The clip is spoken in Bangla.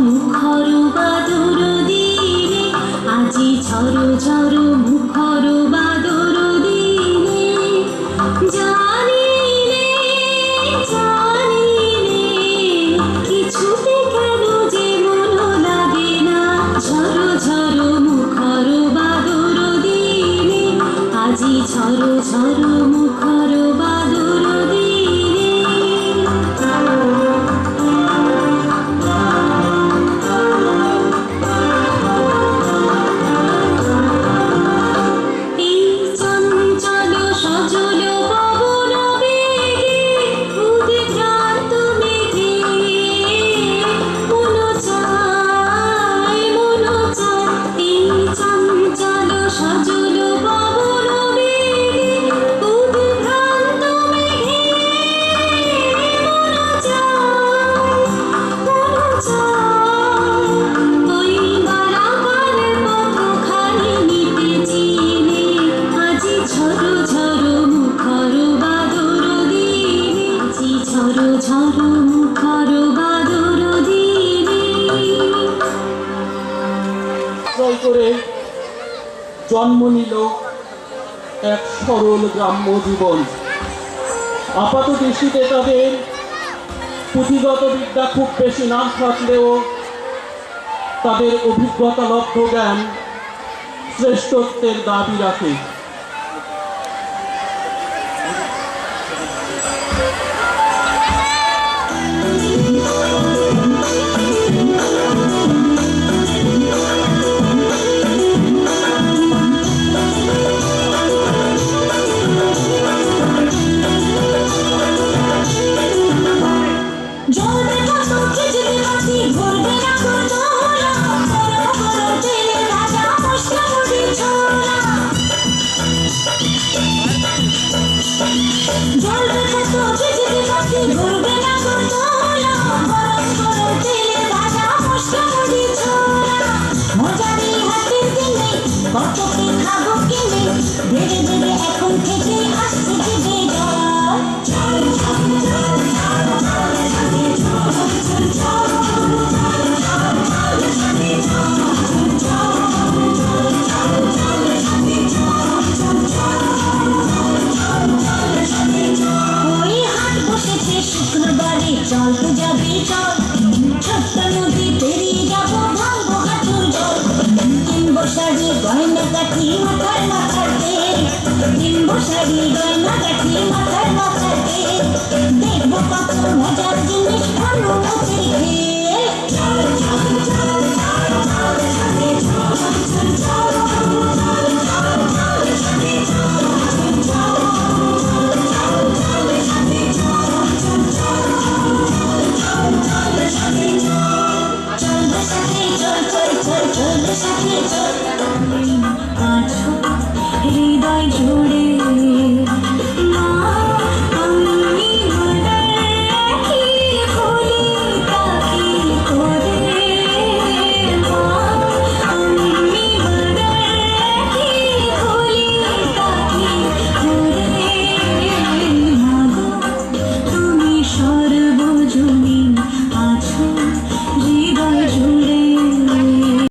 মুখর বাদর দিনে। আজি ঝড় ঝড়, মুখর বাদর দিনে। জানিলে জানিলে কিছুতে কেন যে মন লাগে না। ঝড় ঝড়, মুখর বাদর দিনে। আজি ঝড় ঝড় করে জন্ম নিল এক সরল গ্রাম্য জীবন। আপাত দৃষ্টিতে তাদের পুঁথিগত বিদ্যা খুব বেশি না থাকলেও তাদের অভিজ্ঞতা লব্ধ জ্ঞান শ্রেষ্ঠত্বের দাবি রাখে। Oh. शरी गण गति मखर मखर के बिंबु शरी गण गति मखर